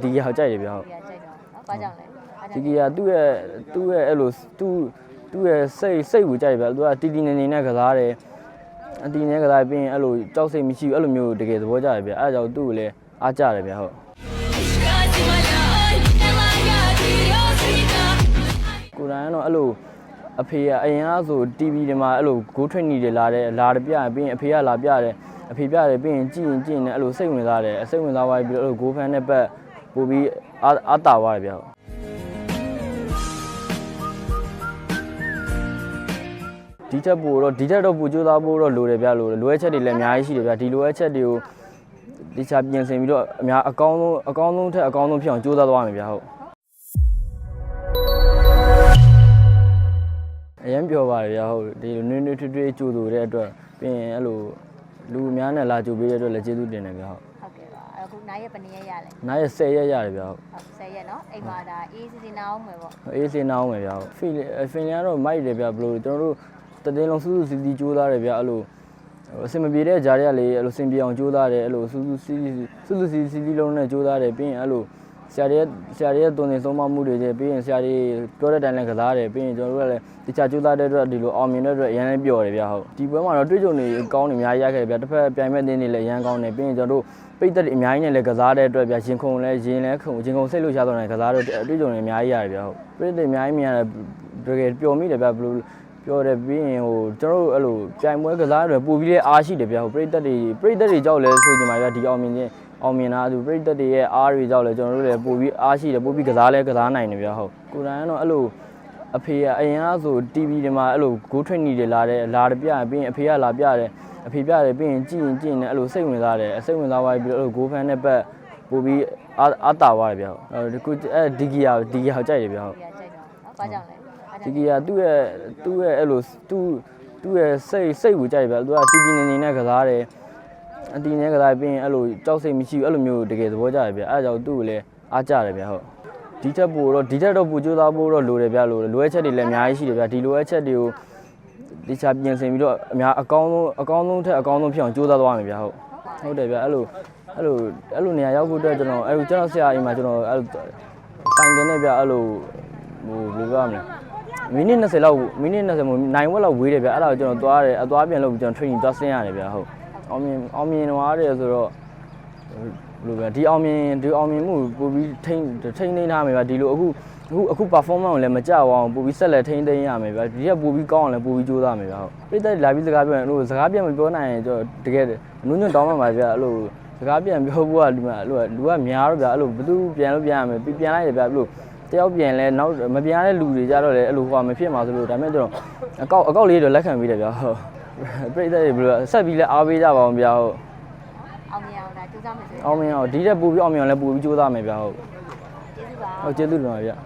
ဒီကီယာကြိုက်တယ်ဗျဟုတ်ဒီကကြိုက်တော့နော်ဘာကြောင့်လဲဘာကြောဒီင့်ကီယာသူ့ရဲ့သူ့ရဲ့အဲ့လိုသူ့သူ့ရဲ့စိတ်စိတ်ကိုကြိုက်တယ်ဗျသူကတီတီနေနေနဲ့ကစားတယ်အတီနေကစားပြီးရင်အဲ့လိုကြောက်စိတ်မရှိဘူးအဲ့လိုမျိုးတကယ်သဘောကျတယ်ဗျအဲ့ဒါကြောင့်သူ့ကိုလည်းအားကြတယ်ဗျဟုတ်ကိုယ်တိုင်ကတော့အဲ့လိုအဖေကအရင်ကဆို TV တွေမှာအဲ့လို go training တွေလာတယ်လာတယ်ပြရင်ပြီးရင်အဖေကလာပြတယ်အဖေပြတယ်ပြီးရင်ကြည့်ရင်ကြည့်ရင်လည်းအဲ့လိုစိတ်ဝင်စားတယ်စိတ်ဝင်စားသွားပြီးတော့အဲ့လို go fan နဲ့ပတ် ပို့ပြီးအားအားတာသွားတယ်ဗျဟုတ်ဒီချက်ပို့တော့ဒီချက်တော့ပို့ကြိုးစားဖို့တော့လိုတယ်ဗျလို့လိုအပ်ချက်တွေလည်းအများကြီးရှိတယ်ဗျဒီလိုအပ်ချက်တွေကိုဒီချာပြင်ဆင်ပြီးတော့အများအကောင်းဆုံးအကောင်းဆုံးထက်အကောင်းဆုံးဖြစ်အောင်ကြိုးစားသွားမယ်ဗျဟုတ်အရင်ပြောပါတယ်ဗျာဟုတ်ဒီလိုနွေးနွေးထွေးထွေးကြိုဆိုတဲ့အတွက်ပြီးရင်အဲ့လိုလူအများနဲ့လာကြိုပေးတဲ့အတွက်လည်းကျေးဇူးတင်တယ်ဗျာဟုတ် ဟုတ်ကဲ့ပါအခုနားရက်ပနေရက်ရလဲနားရ10ရက်ရတယ်ဗျာဟုတ်ဟုတ်10ရက်နော်အိမ်မှာဒါအေးစီစီနာအောင်မယ်ပေါ့အေးစင်းနာအောင်မယ်ဗျာဟုတ်ဖီဖင်လန်ကတော့မိုက်တယ်ဗျာဘလို့ကျွန်တော်တို့တတင်းလုံးစူးစူးစီစီကြိုးစားတယ်ဗျာအဲ့လိုအစင်မပြေတဲ့ဂျားတွေကလေအဲ့လိုစင်ပြေအောင်ကြိုးစားတယ်အဲ့လိုစူးစူးစီစူးစူးစီစီစီလုံးနဲ့ကြိုးစားတယ်ပြီးရင်အဲ့လို ဆရာတွေဆရာတွေရဲ့တုံနေဆုံးမမှုတွေကျပြီးရင်ဆရာတွေပြောတဲ့တိုင်းလည်းကစားတယ်ပြီးရင်ကျွန်တော်တို့ကလည်းတခြားကြိုးစားတဲ့အတွက်ဒီလိုအောင်မြင်တဲ့အတွက်အရင်လည်းပျော်တယ်ဗျာဟုတ်ဒီပွဲမှာတော့တွေ့ကြုံနေကောင်းနေအများကြီးရခဲ့တယ်ဗျာတစ်ဖက်ပြိုင်မဲ့တင်းတွေလည်းအရန်ကောင်းတယ်ပြီးရင်ကျွန်တော်တို့ပိတ်သက်တွေအများကြီးနဲ့လည်းကစားတဲ့အတွက်ဗျာရင်ခုန်လည်းရင်လည်းခုန်ရင်ခုန်စိတ်လို့ရှားတော့တယ်ကစားတော့တွေ့ကြုံနေအများကြီးရတယ်ဗျာဟုတ်ပိတ်သက်အများကြီးမြင်ရတယ်တကယ်ပျော်မိတယ်ဗျာဘယ်လိုပြောတယ်ပြီးရင်ဟိုကျွန်တော်တို့အဲ့လိုပြိုင်ပွဲကစားတွေပို့ပြီးလဲအားရှိတယ်ဗျာဟိုပိတ်သက်တွေပိတ်သက်တွေကြောက်လဲဆိုကြမှာဗျာဒီအောင်မြင်ခြင်း အောင်မြင်တာသူပိတ်သက်တွေရဲ့အားတွေကြောက်လဲကျွန်တော်တို့လည်းပို့ပြီးအားရှိတယ်ပို့ပြီးကစားလဲကစားနိုင်တယ်ဗျာဟုတ်ကိုယ်တိုင်ကတော့အဲ့လိုအဖေကအရင်ကဆို TV တွေမှာအဲ့လို go training တွေလာတယ်လာတယ်ပြရင်ပြီးရင်အဖေကလာပြတယ်အဖေပြတယ်ပြီးရင်ကြည့်ရင်ကြည့်ရင်လည်းအဲ့လိုစိတ်ဝင်စားတယ်စိတ်ဝင်စားသွားပြီးတော့အဲ့လို go fan နဲ့ပတ်ပို့ပြီးအားအားတာသွားတယ်ဗျာဟုတ်အဲ့ဒီကိုအဲ့ဒီကီယာဒီကီယာကြိုက်တယ်ဗျာဟုတ်ဒီကကြိုက်တော့နော်ဘာကြောင့်လဲဘာကြောဒီင့်ကီယာသူ့ရဲ့သူ့ရဲ့အဲ့လိုသူ့သူ့ရဲ့စိတ်စိတ်ကိုကြိုက်တယ်ဗျာသူကတီတီနေနေနဲ့ကစားတယ် အတီနေကစားပြီးရင်အဲ့လိုကြောက်စိတ်မရှိဘူးအဲ့လိုမျိုးတကယ်သဘောကျတယ်ဗျာအဲ့ဒါကြောင့်သူ့ကိုလည်းအားကြတယ်ဗျာဟုတ်ဒီချက်ပို့တော့ဒီချက်တော့ပို့ကြိုးစားဖို့တော့လိုတယ်ဗျာလို့လိုအပ်ချက်တွေလည်းအများကြီးရှိတယ်ဗျာဒီလိုအပ်ချက်တွေကိုဒီချာပြင်ဆင်ပြီးတော့အများအကောင်းဆုံးအကောင်းဆုံးထက်အကောင်းဆုံးဖြစ်အောင်ကြိုးစားသွားမယ်ဗျာဟုတ်ဟုတ်တယ်ဗျာအဲ့လိုအဲ့လိုအဲ့လိုနေရာရောက်ဖို့အတွက်ကျွန်တော်အဲ့လိုကျွန်တော်ဆရာအိမ်မှာကျွန်တော်အဲ့လိုဆိုင်ကနဲ့ဗျာအဲ့လိုဟိုဘယ်လိုပြောရမလဲမိနစ်20လောက်မိနစ်20မို့နိုင်ဝက်လောက်ဝေးတယ်ဗျအဲ့ဒါကိုကျွန်တော်သွားတယ်အသွားပြန်လုပ်ပြီးကျွန်တော် training သွားဆင်းရတယ်ဗျဟုတ် အောင်မြင်အောင်မြင်သွားတယ်ဆိုတော့ဘယ်လိုပဲဒီအောင်မြင်ဒီအောင်မြင်မှုပို့ပြီးထိန်းထိန်းသိမ်းထားမယ်ဗျဒီလိုအခုအခုအခု performance ကိုလည်းမကြပါအောင်ပို့ပြီးဆက်လက်ထိန်းသိမ်းရမယ်ဗျဒီကပို့ပြီးကောင်းအောင်လည်းပို့ပြီးကြိုးစားမယ်ဗျဟုတ်ပြည့်တဲ့လာပြီးစကားပြောရင်အဲ့လိုစကားပြန်မပြောနိုင်ရင်ကျွန်တော်တကယ်အနုညွတ်တောင်းမှပါဗျအဲ့လိုစကားပြန်ပြောဖို့ကဒီမှာအဲ့လိုလူကများတော့ဗျအဲ့လိုဘသူပြန်လို့ပြန်ရမယ်ပြန်လိုက်တယ်ဗျအဲ့လိုတယောက်ပြန်လဲနောက်မပြန်ရတဲ့လူတွေကြတော့လေအဲ့လိုဟိုမဖြစ်မှာဆိုလို့ဒါပေမဲ့ကျွန်တော်အကောက်အကောက်လေးတော့လက်ခံပြီးတယ်ဗျာဟုတ် ပြိတ္တတွေဘယ်လိုဆက်ပြီးလဲအားပေးကြပါအောင်ဗျာဟုတ်အောင်မြင်အောင်ဒါကြိုးစားမယ်ဆိုရင်အောင်မြင်အောင်ဒီတက်ပူပြီးအောင်မြင်အောင်လည်းပူပြီးကြိုးစားမယ်ဗျာဟုတ်ကျေးဇူးပါဟုတ်ကျေးဇူးတင်ပါဗျာ